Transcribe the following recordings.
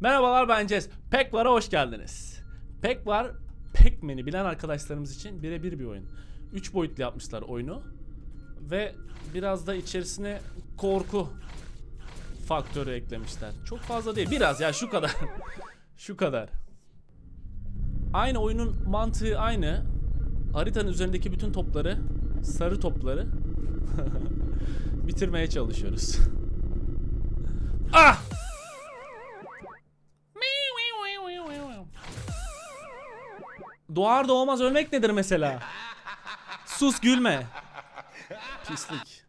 Merhabalar ben Cez. Pekvar'a hoş geldiniz. Pekvar, Pac-Man'i bilen arkadaşlarımız için birebir bir oyun. 3 boyutlu yapmışlar oyunu. Ve biraz da içerisine korku faktörü eklemişler. Çok fazla değil. Biraz ya şu kadar. şu kadar. Aynı oyunun mantığı aynı. Haritanın üzerindeki bütün topları, sarı topları bitirmeye çalışıyoruz. ah! Doğar doğmaz ölmek nedir mesela? Sus gülme. Pislik.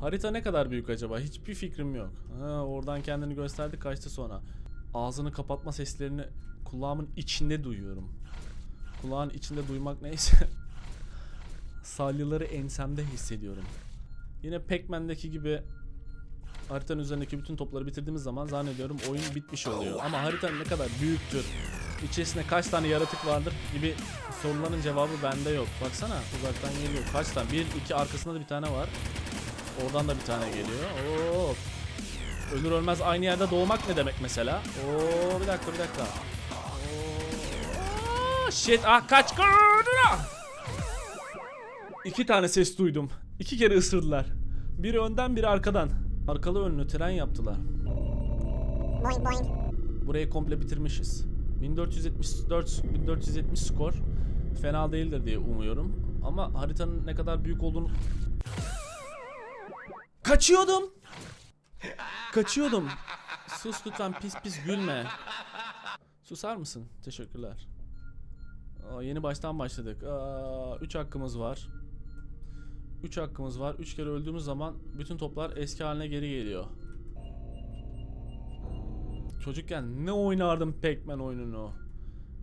Harita ne kadar büyük acaba? Hiçbir fikrim yok. Ha, oradan kendini gösterdi kaçtı sonra. Ağzını kapatma seslerini kulağımın içinde duyuyorum. Kulağın içinde duymak neyse. Salyaları ensemde hissediyorum. Yine Pac-Man'deki gibi haritanın üzerindeki bütün topları bitirdiğimiz zaman zannediyorum oyun bitmiş oluyor. Ama harita ne kadar büyüktür, içerisinde kaç tane yaratık vardır gibi soruların cevabı bende yok. Baksana uzaktan geliyor. Kaç tane? Bir, iki arkasında da bir tane var. Oradan da bir tane geliyor. Oo. Ölür ölmez aynı yerde doğmak ne demek mesela? Oo bir dakika bir dakika. Oo, shit ah kaç İki tane ses duydum. İki kere ısırdılar. Biri önden biri arkadan. Arkalı önlü tren yaptılar. Boing boing. Burayı komple bitirmişiz. 1474 1470 skor fena değildir diye umuyorum. Ama haritanın ne kadar büyük olduğunu Kaçıyordum. Kaçıyordum. Sus lütfen pis pis gülme. Susar mısın? Teşekkürler. Aa, yeni baştan başladık. 3 hakkımız var. 3 hakkımız var. 3 kere öldüğümüz zaman bütün toplar eski haline geri geliyor. Çocukken ne oynardım Pac-Man oyununu.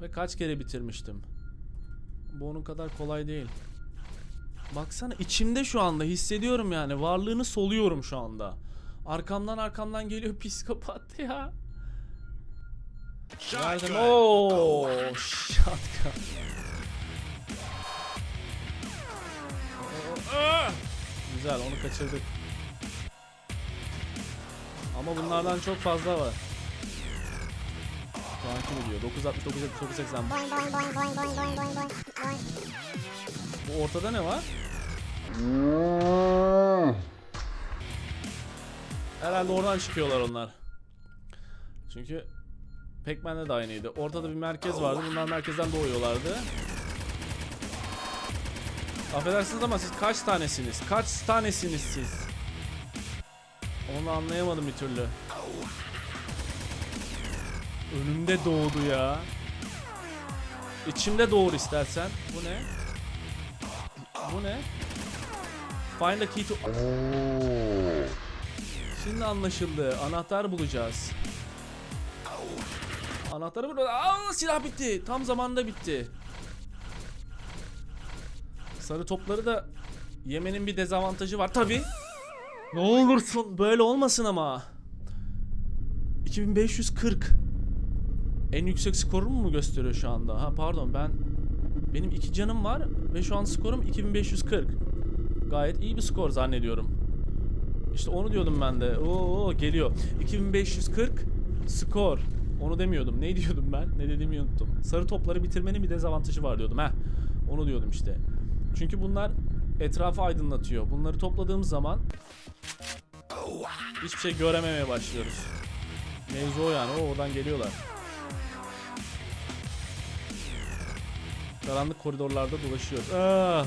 Ve kaç kere bitirmiştim. Bu onun kadar kolay değil. Baksana içimde şu anda hissediyorum yani. Varlığını soluyorum şu anda. Arkamdan arkamdan geliyor psikopat ya. Nereden? Oo, shotgun. Aa! Güzel onu kaçırdık. Ama bunlardan çok fazla var. Takip ediyor. 969 980. Boing boing boing boing boing boing boing boing. Boing. Bu ortada ne var? Herhalde oradan çıkıyorlar onlar. Çünkü Pac-Man'de de aynıydı. Ortada bir merkez vardı. Bunlar merkezden doğuyorlardı. Affedersiniz ama siz kaç tanesiniz? Kaç tanesiniz siz? Onu anlayamadım bir türlü. Önümde doğdu ya. İçimde doğur istersen. Bu ne? Bu ne? Find the key to... Şimdi anlaşıldı. Anahtar bulacağız. Anahtarı burada. Aa silah bitti. Tam zamanında bitti. Sarı topları da yemenin bir dezavantajı var tabi. Ne olursun böyle olmasın ama. 2540. En yüksek skorumu mu gösteriyor şu anda? Ha pardon ben benim iki canım var ve şu an skorum 2540. Gayet iyi bir skor zannediyorum. İşte onu diyordum ben de. Oo geliyor. 2540 skor. Onu demiyordum. Ne diyordum ben? Ne dediğimi unuttum. Sarı topları bitirmenin bir dezavantajı var diyordum. Heh. Onu diyordum işte. Çünkü bunlar etrafı aydınlatıyor. Bunları topladığımız zaman hiçbir şey görememeye başlıyoruz. Mevzu o yani. O oradan geliyorlar. Karanlık koridorlarda dolaşıyoruz. Aa,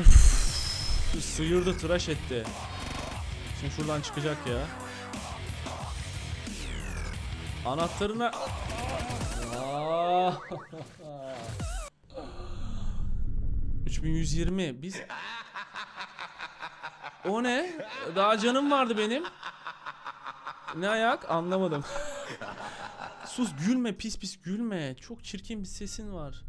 uf, sıyırdı, tıraş etti. Şimdi şuradan çıkacak ya. Anahtarına... Aa. 3120 biz... O ne? Daha canım vardı benim. Ne ayak? Anlamadım. Sus gülme pis pis gülme. Çok çirkin bir sesin var.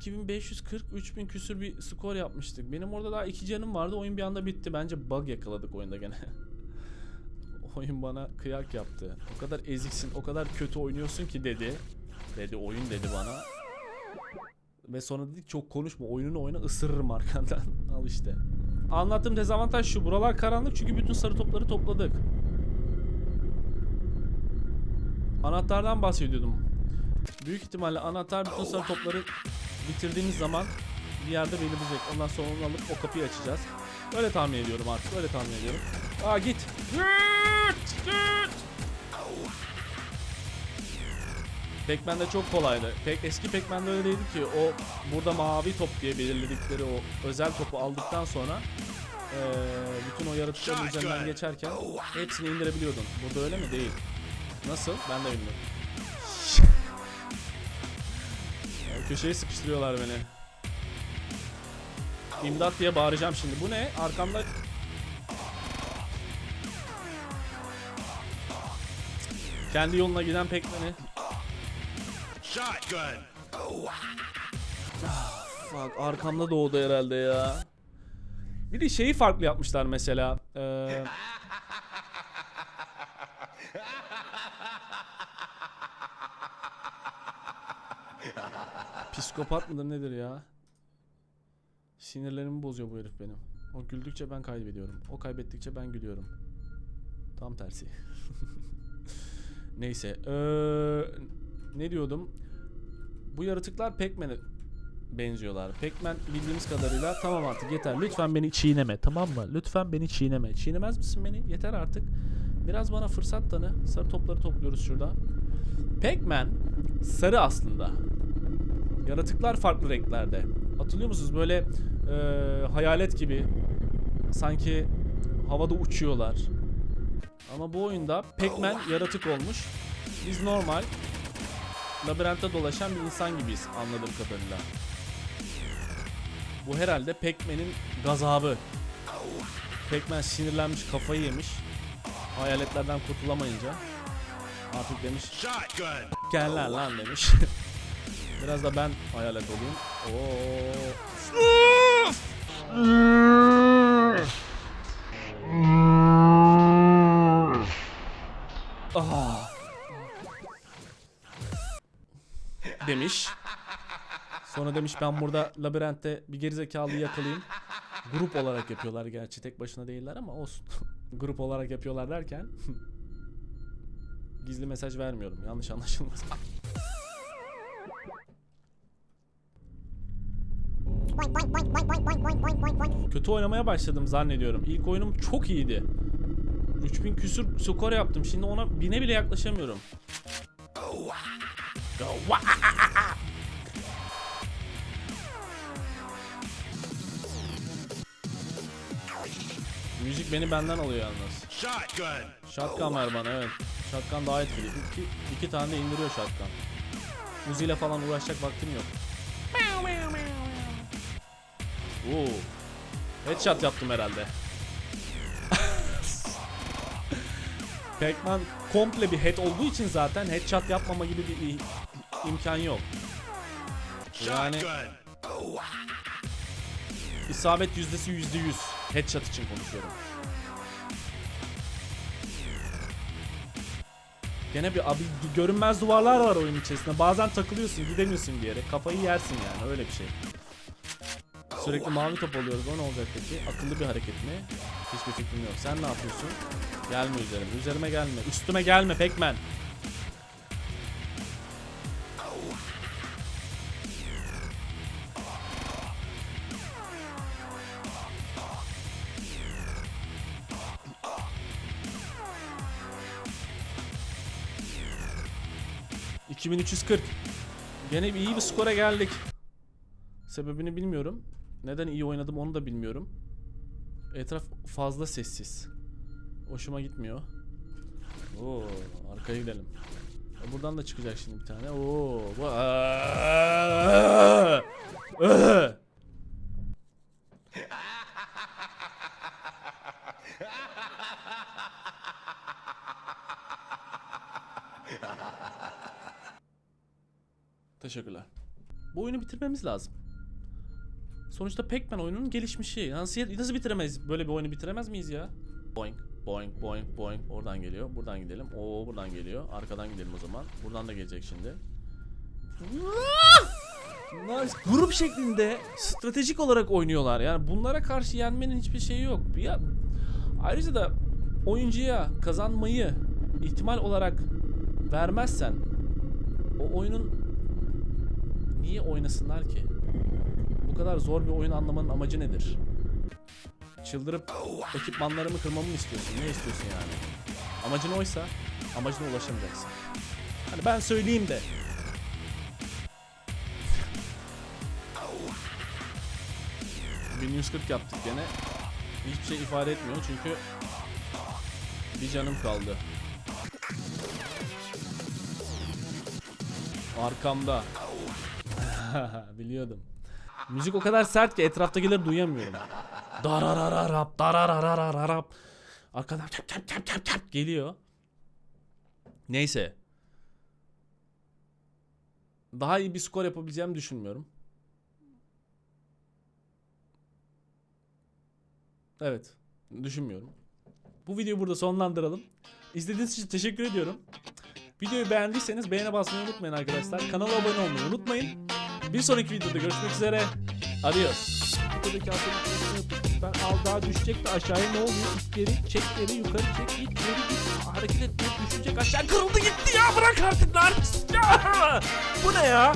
2540 3000 küsür bir skor yapmıştık. Benim orada daha iki canım vardı. Oyun bir anda bitti. Bence bug yakaladık oyunda gene. oyun bana kıyak yaptı. O kadar eziksin, o kadar kötü oynuyorsun ki dedi. Dedi oyun dedi bana. Ve sonra dedi çok konuşma oyununu oyna ısırırım arkandan. Al işte. Anlattığım dezavantaj şu. Buralar karanlık çünkü bütün sarı topları topladık. Anahtardan bahsediyordum. Büyük ihtimalle anahtar bütün sarı topları bitirdiğimiz zaman bir yerde belirleyecek. Ondan sonra onu alıp o kapıyı açacağız. Öyle tahmin ediyorum artık. Öyle tahmin ediyorum. Aa git. Git. Git. Pac-Man'de çok kolaydı. Pek eski Pac-Man'de öyle değildi ki. O burada mavi top diye belirledikleri o özel topu aldıktan sonra eee, bütün o yaratıkların üzerinden geçerken hepsini indirebiliyordun. Burada öyle mi? Değil. Nasıl? Ben de bilmiyorum. Köşeye sıkıştırıyorlar beni. İmdat diye bağıracağım şimdi. Bu ne? Arkamda kendi yoluna giden Pac-Man'i Shotgun. Bak arkamda doğdu herhalde ya. Bir de şeyi farklı yapmışlar mesela. Ee... Psikopat mıdır nedir ya? Sinirlerimi bozuyor bu herif benim. O güldükçe ben kaybediyorum. O kaybettikçe ben gülüyorum. Tam tersi. Neyse. Ee, ne diyordum? Bu yaratıklar Pac-Man'e benziyorlar. Pac-Man bildiğimiz kadarıyla tamam artık yeter. Lütfen beni çiğneme tamam mı? Lütfen beni çiğneme. Çiğnemez misin beni? Yeter artık. Biraz bana fırsat tanı. Sarı topları topluyoruz şurada. Pac-Man sarı aslında. Yaratıklar farklı renklerde. Hatırlıyor musunuz? Böyle e, hayalet gibi sanki havada uçuyorlar. Ama bu oyunda Pac-Man yaratık olmuş. Biz normal labirentte dolaşan bir insan gibiyiz anladığım kadarıyla. Bu herhalde Pac-Man'in gazabı. Pac-Man sinirlenmiş, kafayı yemiş. Hayaletlerden kurtulamayınca artık demiş gel lan lan demiş. Biraz da ben hayalet olayım. Oo. Ah. Demiş. Sonra demiş ben burada labirentte bir gerizekalıyı yakalayayım. Grup olarak yapıyorlar gerçi tek başına değiller ama olsun. Grup olarak yapıyorlar derken gizli mesaj vermiyorum. Yanlış anlaşılmasın. Kötü oynamaya başladım zannediyorum. İlk oyunum çok iyiydi. 3000 küsür skor yaptım. Şimdi ona bine bile yaklaşamıyorum. Müzik beni benden alıyor yalnız. Shotgun. Shotgun var bana evet. Shotgun daha etkili. İki, iki tane de indiriyor shotgun. Uzi ile falan uğraşacak vaktim yok. Oo. Headshot yaptım herhalde. Pac-Man komple bir head olduğu için zaten headshot yapmama gibi bir imkan yok. Yani isabet yüzdesi yüzde yüz. Headshot için konuşuyorum. Gene bir abi görünmez duvarlar var oyun içerisinde. Bazen takılıyorsun, gidemiyorsun bir yere. Kafayı yersin yani öyle bir şey. Sürekli mavi top oluyoruz. O ne olacak peki? Akıllı bir hareket mi? Hiçbir fikrim yok. Sen ne yapıyorsun? Gelme üzerime. Üzerime gelme. Üstüme gelme Pac-Man. ...2340. Gene iyi bir skora geldik. Sebebini bilmiyorum. Neden iyi oynadım onu da bilmiyorum. Etraf fazla sessiz. Hoşuma gitmiyor. Oo, arkaya gidelim. E, Buradan da çıkacak şimdi bir tane. Oo. bu- Teşekkürler. Bu oyunu bitirmemiz lazım. Sonuçta Pac-Man oyunun gelişmişi. Nasıl, nasıl bitiremeyiz? Böyle bir oyunu bitiremez miyiz ya? Boing, boing, boing, boing. Oradan geliyor. Buradan gidelim. Oo buradan geliyor. Arkadan gidelim o zaman. Buradan da gelecek şimdi. Bunlar grup şeklinde stratejik olarak oynuyorlar. Yani bunlara karşı yenmenin hiçbir şeyi yok. Ya ayrıca da oyuncuya kazanmayı ihtimal olarak vermezsen o oyunun niye oynasınlar ki? Bu kadar zor bir oyun anlamanın amacı nedir? Çıldırıp ekipmanlarımı kırmamı mı istiyorsun? Ne istiyorsun yani? Amacın oysa amacına ulaşamayacaksın. Hani ben söyleyeyim de 1140 yaptık gene. Hiçbir şey ifade etmiyor çünkü bir canım kaldı. Arkamda. Biliyordum. Müzik o kadar sert ki etraftakileri duyamıyorum. Dararararap, darararararap. Arkadan çap çap çap çap çap geliyor. Neyse. Daha iyi bir skor yapabileceğimi düşünmüyorum. Evet. Düşünmüyorum. Bu videoyu burada sonlandıralım. İzlediğiniz için teşekkür ediyorum. Videoyu beğendiyseniz beğene basmayı unutmayın arkadaşlar. Kanala abone olmayı unutmayın. Bir sonraki videoda görüşmek üzere. Adios. Buradaki ben al daha düşecek de aşağıya ne oluyor? İt geri çek geri yukarı çek it geri git. Hareket etmiyor düşecek aşağı kırıldı gitti ya bırak artık lan. Bu ne ya?